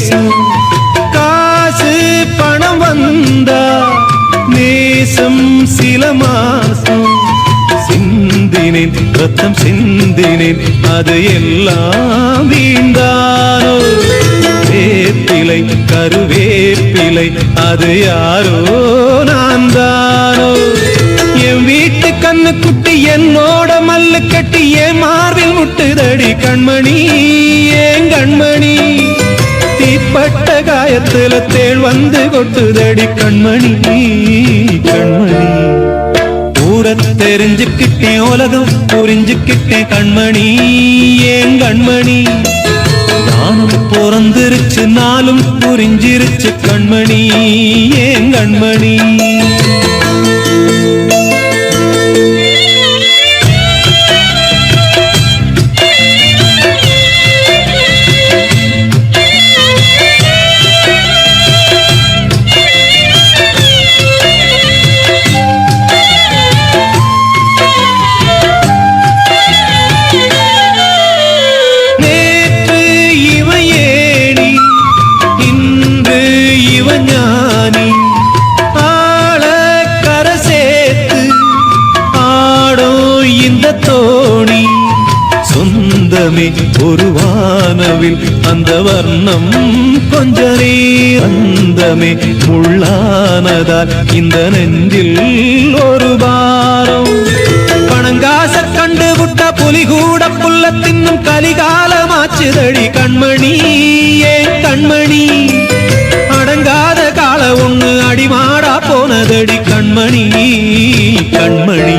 நேசம் காசு பணம் வந்தா நேசம் சில மாசம். சிந்தினேன் ரத்தம் சிந்தினேன் அது எல்லாம் வீந்தாரோ வேப்பிலை கருவேப்பிலை அது யாரோ நான் தானோ என் வீட்டு கண்ணு குட்டி என்னோட மல்லு கட்டி என் மார்பில் முட்டுதடி கண்மணி ஏன் கண்மணி. தீப்பட்ட காயத்துல தேள் வந்து கொட்டுதடி கண்மணி கண்மணி. ஊரத் தெரிஞ்சுக்கிட்டேன் உலகம் புரிஞ்சுக்கிட்டேன் கண்மணி ஏன் கண்மணி? நானும் பிறந்திருச்சு நாளும் புரிஞ்சிருச்சு கண்மணி ஏன் கண்மணி? வண்ணமே ஒருவானவில் அந்த வர்ணம் கொஞ்ச அந்தமே முள்ளானதால் இந்த நெஞ்சில் ஒரு பாரம். பணங்காச கண்டு விட்ட புலி கூட புல்ல தின்னும் கலிகாலமாச்சுதடி கண்மணி ஏன் கண்மணி? அடங்காத கால ஒண்ணு அடிமாடா போனதடி கண்மணி கண்மணி.